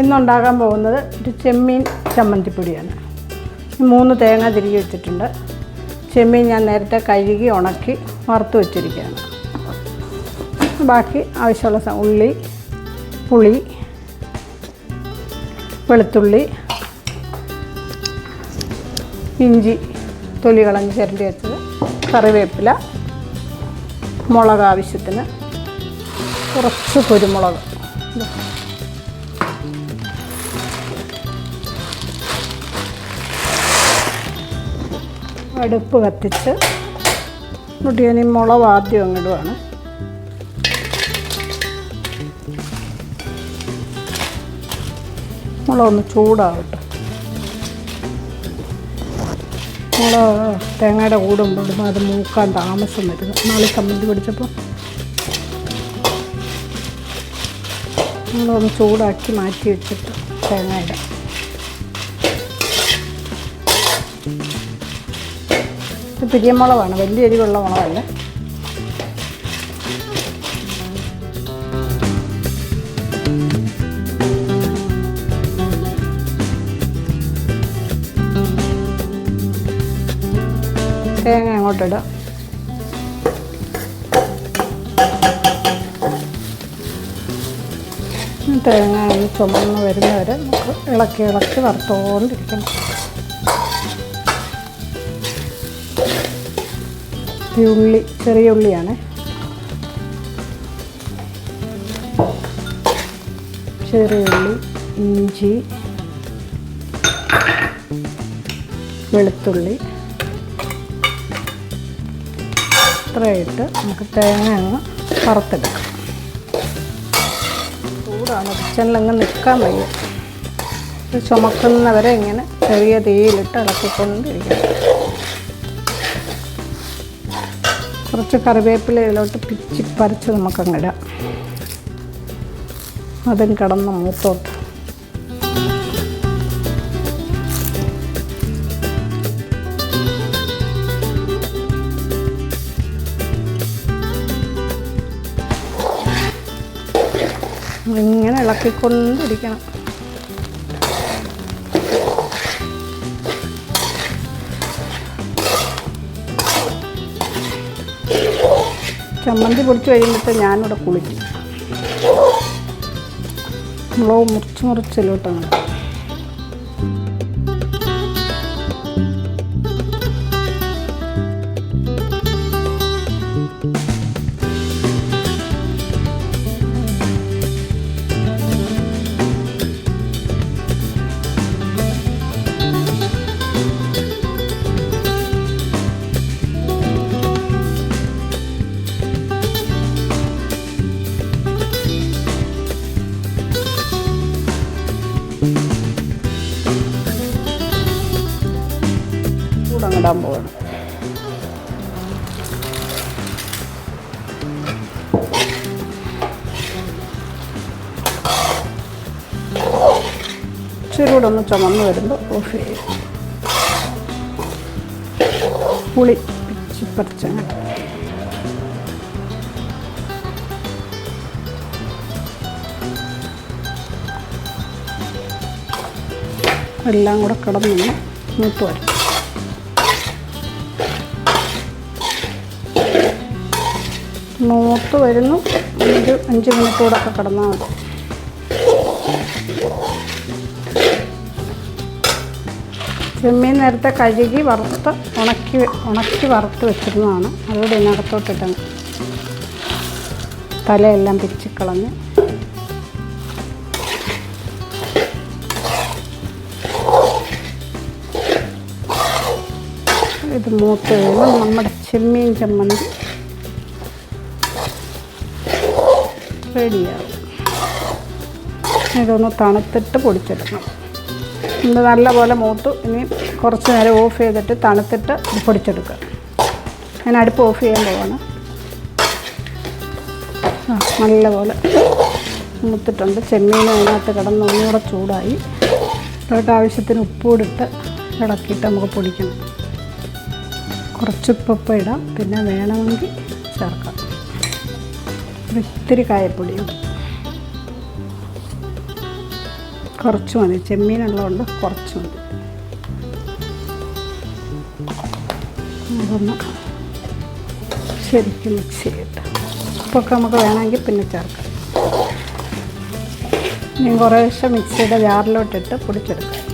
ഇന്നുണ്ടാക്കാൻ പോകുന്നത് ഒരു ചെമ്മീൻ ചമ്മന്തിപ്പൊടിയാണ്. മൂന്ന് തേങ്ങ തിരികെ വെച്ചിട്ടുണ്ട്. ചെമ്മീൻ ഞാൻ നേരത്തെ കഴുകി ഉണക്കി വറുത്ത് വെച്ചിരിക്കുകയാണ്. ബാക്കി ആവശ്യമുള്ള ഉള്ളി പുളി വെളുത്തുള്ളി ഇഞ്ചി തൊലി കളഞ്ഞ് ചിരണ്ടി വെച്ചത് കറിവേപ്പില മുളക് ആവശ്യത്തിന് കുറച്ച് കുരുമുളക്. അടുപ്പ് കത്തിച്ച് മുടിയനി മുളക് ആദ്യം അങ്ങിടുവാണ് മുളക് ഒന്ന് ചൂടാവട്ടെ. മുളക് തേങ്ങയുടെ കൂടുമ്പോൾ അത് മൂക്കാൻ താമസം വരുന്നു നാളെ ചമ്മന്തി പിടിച്ചപ്പോൾ നമ്മളൊന്ന് ചൂടാക്കി മാറ്റി വെച്ചിട്ട് തേങ്ങയുടെ ഇത് പിരിയമുളകാണ് വലിയ എരിവുള്ള മുളകല്ല. തേങ്ങ അങ്ങോട്ടിടാം. തേങ്ങ ചുമന്ന് വരുന്നവരെ നമുക്ക് ഇളക്കി ഇളക്കി വറുത്തോണ്ടിരിക്കണം. ഈ ഉള്ളി ചെറിയ ഉള്ളിയാണ്. ചെറിയ ഉള്ളി ഇഞ്ചി വെളുത്തുള്ളി. ഇത്രയിട്ട് നമുക്ക് തേങ്ങ അങ്ങ് വറുത്തെടുക്കാം. ചൂടാണ് കിച്ചണിലങ്ങ് നിൽക്കാൻ വയ്യ. ചുമക്കുന്നവരെ ഇങ്ങനെ ചെറിയ തീയിലിട്ട് ഇളക്കിക്കൊണ്ടിരിക്കണം. കുറച്ച് കറിവേപ്പില ഇതിലോട്ട് പിച്ചി പറിച്ച് നമുക്കങ്ങിടാം അതും കിടന്ന് മൂത്തോട്ട്. ഇങ്ങനെ ഇളക്കിക്കൊണ്ടിരിക്കണം. ചമ്മന്തി പൊടിച്ച് കഴിയുമ്പോഴത്തെ ഞാനിവിടെ കുളിക്കും. മുളക് മുറിച്ച് മുറിച്ചിലോട്ടാണ് ചൂടങ്ങിടാൻ പോവാണ് ഇച്ചിരി കൂടെ ഒന്ന് ചുമന്ന് വരുമ്പോൾ ഓഫ് ചെയ്യും. പുളി പിച്ചി പറിച്ചങ്ങോട്ട് എല്ലാം കൂടെ കിടന്നു മൂത്ത് വരും മൂത്ത് വരുന്നു. ഒരു അഞ്ച് മിനിറ്റ് കൂടെ ഒക്കെ കിടന്നാൽ മതി. ചെമ്മീൻ നേരത്തെ കഴുകി വറുത്ത് ഉണക്കി ഉണക്കി വറുത്ത് വെച്ചിരുന്നതാണ്. അതുകൂടി ഇതിനകത്തോട്ടിട്ടങ്ങ് തലയെല്ലാം പിച്ചിക്കളഞ്ഞ് ഇത് മൂത്ത് കഴിയുമ്പോൾ നമ്മുടെ ചെമ്മീൻ ചമ്മന്തി. റെഡിയാവും. ഇതൊന്ന് തണുത്തിട്ട് പൊടിച്ചെടുക്കണം. ഇത് നല്ലപോലെ മൂത്തു ഇനി കുറച്ച് നേരം ഓഫ് ചെയ്തിട്ട് തണുത്തിട്ട് പൊടിച്ചെടുക്കുക. ഞാൻ അടുപ്പ് ഓഫ് ചെയ്യാൻ പോവാണ്. ആ നല്ലപോലെ മൂത്തിട്ടുണ്ട്. ചെമ്മീൻ അതിനകത്ത് കിടന്ന് ഒന്നുകൂടെ ചൂടായി. അതിലോട്ട് ആവശ്യത്തിന് ഉപ്പൂടിട്ട് ഇളക്കിയിട്ട് നമുക്ക് പൊടിക്കണം. കുറച്ച് ഉപ്പൊപ്പം ഇടാം. പിന്നെ വേണമെങ്കിൽ ചേർക്കാം. ഇത്തിരി കായപ്പൊടിയും. കുറച്ച് മതി. ചെമ്മീനുള്ളതുകൊണ്ട് കുറച്ച് മതി. അതൊന്ന് ശരിക്കും മിക്സ് ചെയ്യട്ടെ. ഉപ്പൊക്കെ നമുക്ക് വേണമെങ്കിൽ പിന്നെ ചേർക്കാം. ഇനി കുറേശ്ശെ മിക്സിയുടെ ജാറിലോട്ടിട്ട് പൊടിച്ചെടുക്കാം.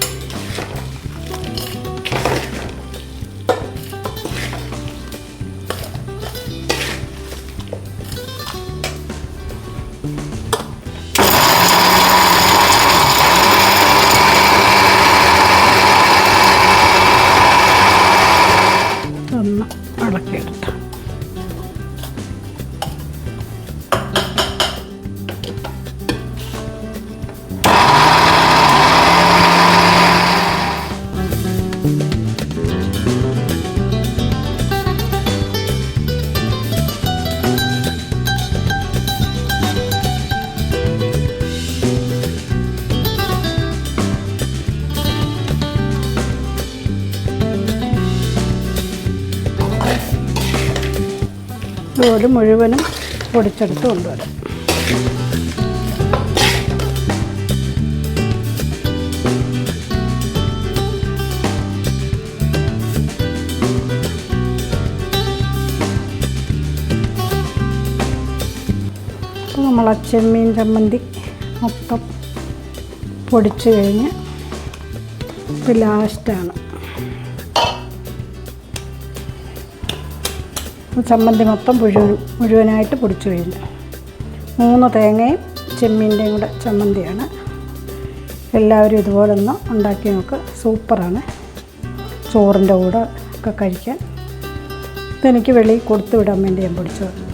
ഇതുപോലെ മുഴുവനും പൊടിച്ചെടുത്ത് കൊണ്ടുവരാം. നമ്മൾ ചെമ്മീൻ ചമ്മന്തി മൊത്തം പൊടിച്ചു കഴിഞ്ഞ് ഇപ്പോൾ ലാസ്റ്റാണ് ചമ്മന്തി മൊത്തം മുഴുവൻ മുഴുവനായിട്ട് പൊടിച്ചു കഴിഞ്ഞു. മൂന്ന് തേങ്ങയും ചെമ്മീന്റെയും കൂടെ ചമ്മന്തിയാണ്. എല്ലാവരും ഇതുപോലെ ഒന്ന് ഉണ്ടാക്കി നോക്ക്. സൂപ്പറാണ്. ചോറിന്റെ കൂടെ ഒക്കെ കഴിക്കാൻ. ഇതെനിക്ക് വെളിയിൽ കൊടുത്തു വിടാൻ വേണ്ടി ഞാൻ പൊടിച്ചത്